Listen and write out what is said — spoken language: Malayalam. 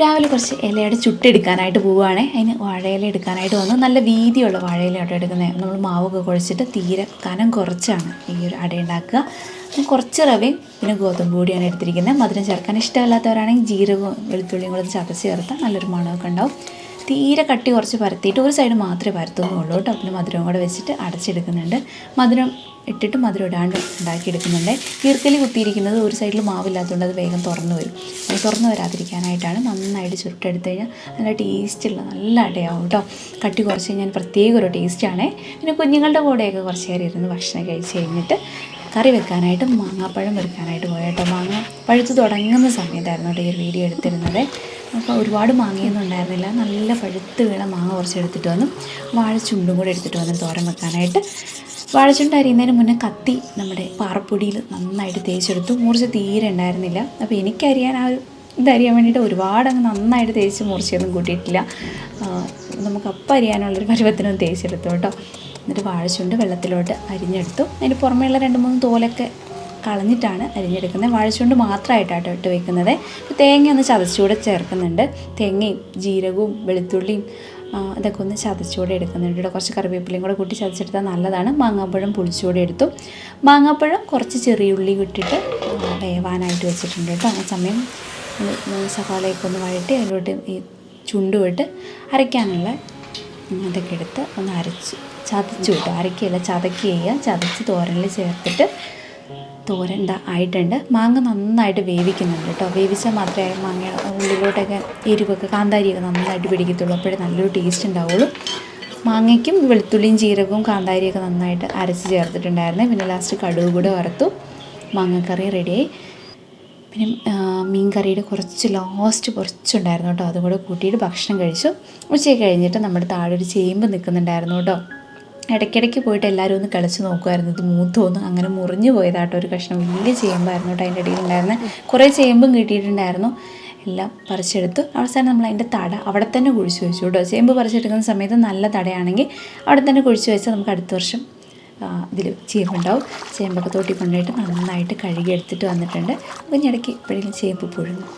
രാവിലെ കുറച്ച് ഇലയുടെ ചുട്ടെടുക്കാനായിട്ട് പോവുകയാണെ. അതിന് വാഴയില എടുക്കാനായിട്ട് വന്നു. നല്ല വീതിയുള്ള വാഴയില അവിടെ എടുക്കുന്നത് നമ്മൾ മാവൊക്കെ കുഴച്ചിട്ട് തീരെ കനം കുറച്ചാണ് ഈ ഒരു അട ഉണ്ടാക്കുക. പിന്നെ കുറച്ച് റവയും പിന്നെ ഗോതമ്പ് പൊടിയാണ് എടുത്തിരിക്കുന്നത്. മധുരം ചേർക്കാൻ ഇഷ്ടമല്ലാത്തവരാണെങ്കിൽ ജീരകവും വെളുത്തുള്ളിയും കൂടെ ചതച്ച് ചേർത്താൽ നല്ലൊരു മണമൊക്കെ ഉണ്ടാവും. തീരെ കട്ടി കുറച്ച് പരത്തിയിട്ട് ഒരു സൈഡ് മാത്രമേ പരത്തുന്നുള്ളൂ കേട്ടോ. പിന്നെ മധുരം കൂടെ വെച്ചിട്ട് അടച്ചെടുക്കുന്നുണ്ട്. മധുരം ഇട്ടിട്ട് മധുരം ഇടാണ്ട് ഉണ്ടാക്കിയെടുക്കുന്നുണ്ട്. ഈർക്കലി കുത്തിയിരിക്കുന്നത് ഒരു സൈഡിൽ മാവില്ലാത്തതുകൊണ്ട് അത് വേഗം തുറന്നു വരും. അത് തുറന്നു വരാതിരിക്കാനായിട്ടാണ് നന്നായിട്ട് ചുരുട്ടെടുത്ത് കഴിഞ്ഞാൽ നല്ല ടേസ്റ്റുള്ള നല്ല അടയാവും കേട്ടോ. കട്ടി കുറച്ച് കഴിഞ്ഞാൽ പ്രത്യേക ഒരു ടേസ്റ്റാണ് പിന്നെ കുഞ്ഞുങ്ങളുടെ കൂടെയൊക്കെ കുറച്ച് നേരം ഇരുന്ന് ഭക്ഷണം കഴിച്ച് കഴിഞ്ഞിട്ട് കറി വെക്കാനായിട്ട് മാങ്ങാപ്പഴം വെക്കാനായിട്ട് പോയി മാങ്ങ പഴുത്ത് തുടങ്ങുന്ന സമയത്തായിരുന്നു കേട്ടോ ഈ ഒരു വീഡിയോ എടുത്തിരുന്നത്. അപ്പോൾ ഒരുപാട് മാങ്ങയൊന്നും ഉണ്ടായിരുന്നില്ല. നല്ല പഴുത്ത് വീണ മാങ്ങ കുറച്ച് എടുത്തിട്ട് വന്നു. വാഴച്ചുണ്ടും കൂടെ എടുത്തിട്ട് വന്നു തോരൻ വെക്കാനായിട്ട്. വാഴച്ചുണ്ട് അരിയുന്നതിന് മുന്നേ കത്തി നമ്മുടെ പാറപ്പൊടിയിൽ നന്നായിട്ട് തേച്ചെടുത്തു. മുറിച്ച് തീരെ ഉണ്ടായിരുന്നില്ല. അപ്പോൾ എനിക്കറിയാൻ ആ ഒരു ഇതറിയാൻ വേണ്ടിയിട്ട് ഒരുപാട് അങ്ങ് നന്നായിട്ട് തേച്ച് മുറിച്ചൊന്നും കൂട്ടിയിട്ടില്ല. നമുക്ക് അപ്പം അരിയാനുള്ളൊരു പരുവത്തിനൊന്നും തേച്ചെടുത്തു കേട്ടോ. എന്നിട്ട് വാഴച്ചുണ്ട് വെള്ളത്തിലോട്ട് അരിഞ്ഞെടുത്തു. അതിന് പുറമേയുള്ള രണ്ട് മൂന്ന് തോലൊക്കെ കളഞ്ഞിട്ടാണ് അരിഞ്ഞെടുക്കുന്നത്. വാഴച്ചുണ്ട് മാത്രമായിട്ടാണ് ഇട്ട് വെക്കുന്നത്. ഇപ്പോൾ തേങ്ങ ഒന്ന് ചതച്ചുകൂടെ ചേർക്കുന്നുണ്ട്. തേങ്ങയും ജീരകവും വെളുത്തുള്ളിയും ഇതൊക്കെ ഒന്ന് ചതച്ചുകൂടെ എടുക്കുന്നുണ്ട് ഇവിടെ കുറച്ച് കറിവേപ്പിലയും കൂടെ കൂട്ടി ചതച്ചെടുത്താൽ നല്ലതാണ്. മാങ്ങാപ്പഴം പൊളിച്ചുകൂടെ എടുത്തു. മാങ്ങാപ്പഴം കുറച്ച് ചെറിയുള്ളി ഇട്ടിട്ട് ആ, വേവാനായിട്ട് വെച്ചിട്ടുണ്ട് കേട്ടോ. ആ സമയം സവാളയൊക്കെ ഒന്ന് വഴട്ടി അതിലോട്ട് ഈ ചുണ്ടുമിട്ട് അരയ്ക്കാനുള്ള ഇതൊക്കെ എടുത്ത് ഒന്ന് അരച്ച് ചതച്ചു കിട്ടും. അരക്കുകയല്ല ചതക്കുക ചെയ്യുക ചതച്ച് തോരനിൽ ചേർത്തിട്ട് എന്താ ആയിട്ടുണ്ട്. മാങ്ങ നന്നായിട്ട് വേവിക്കുന്നുണ്ട് കേട്ടോ. വേവിച്ചാൽ മാത്രമേ മാങ്ങ ഉള്ളിലോട്ടൊക്കെ എരിവൊക്കെ കാന്താരിയൊക്കെ നന്നായിട്ട് പിടിക്കത്തുള്ളൂ. അപ്പോഴേ നല്ലൊരു ടേസ്റ്റ് ഉണ്ടാവുള്ളൂ. മാങ്ങയ്ക്കും വെളുത്തുള്ളിയും ജീരകവും കാന്താരിയൊക്കെ നന്നായിട്ട് അരച്ച് ചേർത്തിട്ടുണ്ടായിരുന്നു. പിന്നെ ലാസ്റ്റ് കടുക് കൂടെ വറുത്തു. മാങ്ങക്കറി റെഡിയായി പിന്നെ മീൻ കറിയുടെ കുറച്ച് ലാസ്റ്റ് കുറച്ചുണ്ടായിരുന്നു കേട്ടോ. അതും കൂടെ കൂട്ടിയിട്ട് ഭക്ഷണം കഴിച്ചു. ഉച്ചയ്ക്ക് കഴിഞ്ഞിട്ട് നമ്മുടെ താഴെ ഒരു ചേമ്പ് നിൽക്കുന്നുണ്ടായിരുന്നു കേട്ടോ. ഇടയ്ക്കിടയ്ക്ക് പോയിട്ട് എല്ലാവരും ഒന്ന് കളിച്ച് നോക്കുമായിരുന്നു ഇത് മൂത്തോന്ന് അങ്ങനെ മുറിഞ്ഞു പോയതാട്ടോ ഒരു കഷ്ണം വലിയ ചേമ്പായിരുന്നു കേട്ടോ അതിന്റെ ഇടയിൽ ഉണ്ടായിരുന്നത് കുറേ ചേമ്പും കിട്ടിയിട്ടുണ്ടായിരുന്നു. എല്ലാം പറിച്ചെടുത്തു. അവസാനം നമ്മൾ അതിന്റെ തട അവിടെ തന്നെ കുഴിച്ച് വെച്ചു കേട്ടോ. ചേമ്പ് പറിച്ചെടുക്കുന്ന സമയത്ത് നല്ല തടയാണെങ്കിൽ അവിടെ തന്നെ കുഴിച്ച് വെച്ചാൽ നമുക്ക് അടുത്ത വർഷം ഇതിൽ ചേമ്പുണ്ടാവും. ചേമ്പൊക്കെ തോട്ടി കൊണ്ടുപോയിട്ട് നന്നായിട്ട് കഴുകി എടുത്തിട്ട് വന്നിട്ടുണ്ട്. അപ്പം ഇടയ്ക്ക് എപ്പോഴെങ്കിലും ചേമ്പ് പുഴുങ്ങും.